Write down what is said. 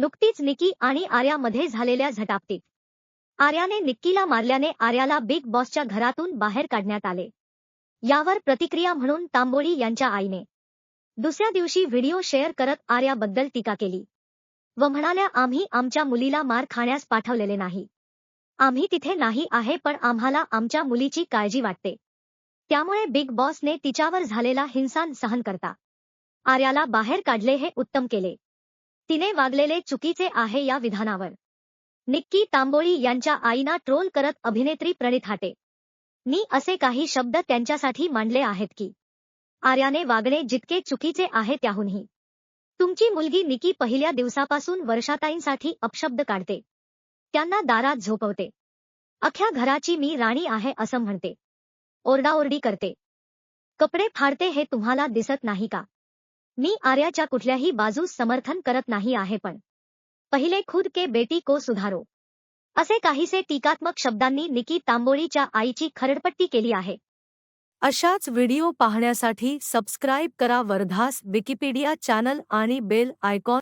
नुकतीच निकी आणि आर्यामध्ये झालेल्या झटापटीत. आर्याने निक्कीला मारल्याने आर्याला बिग बॉसच्या घरातून बाहेर काढण्यात आले. यावर प्रतिक्रिया म्हणून तांबोळी यांच्या आईने. दुसऱ्या दिवशी व्हिडिओ शेअर करत आर्याबद्दल टीका केली. व म्हणाल्या आम्ही आमच्या मुलीला मार खाण्यास पाठवलेले नाही. आम्ही तिथे नाही आहे पण आम्हाला आमच्या मुलीची काळजी वाटते. त्यामुळे बिग बॉसने तिच्यावर झालेला हिंसान सहन करता. आर्याला बाहेर काढले हे उत्तम केले. तिने वागलेले चुकीचे आहे या विधानावर. निक्की तांबोळी यांच्या आईना ट्रोल करत अभिनेत्री प्रणित हाटे. मी असे काही शब्द त्यांच्यासाठी मांडले आहेत की आर्याने वागणे जितके चुकीचे आहे त्याहूनही. तुमची मुलगी निकी पहिल्या दिवसापासून वर्षाताईंसाठी अपशब्द काढते. त्यांना दारात झोपवते. अख्ख्या घराची मी राणी आहे असं म्हणते. ओरडाओरडी करते. कपडे फाडते हे तुम्हाला दिसत नाही का? मी आर्याच्या कुठल्याही बाजूस समर्थन करत नाही आहे पण. पहिले खुद के बेटी को सुधारो. असे काहीसे टीकात्मक शब्दांनी निकी तांबोळीच्या आईची खरडपट्टी केली आहे. अशाच व्हिडिओ पाहण्यासाठी सबस्क्राईब करा वर्धास विकिपीडिया चॅनल आणि बेल आयकॉन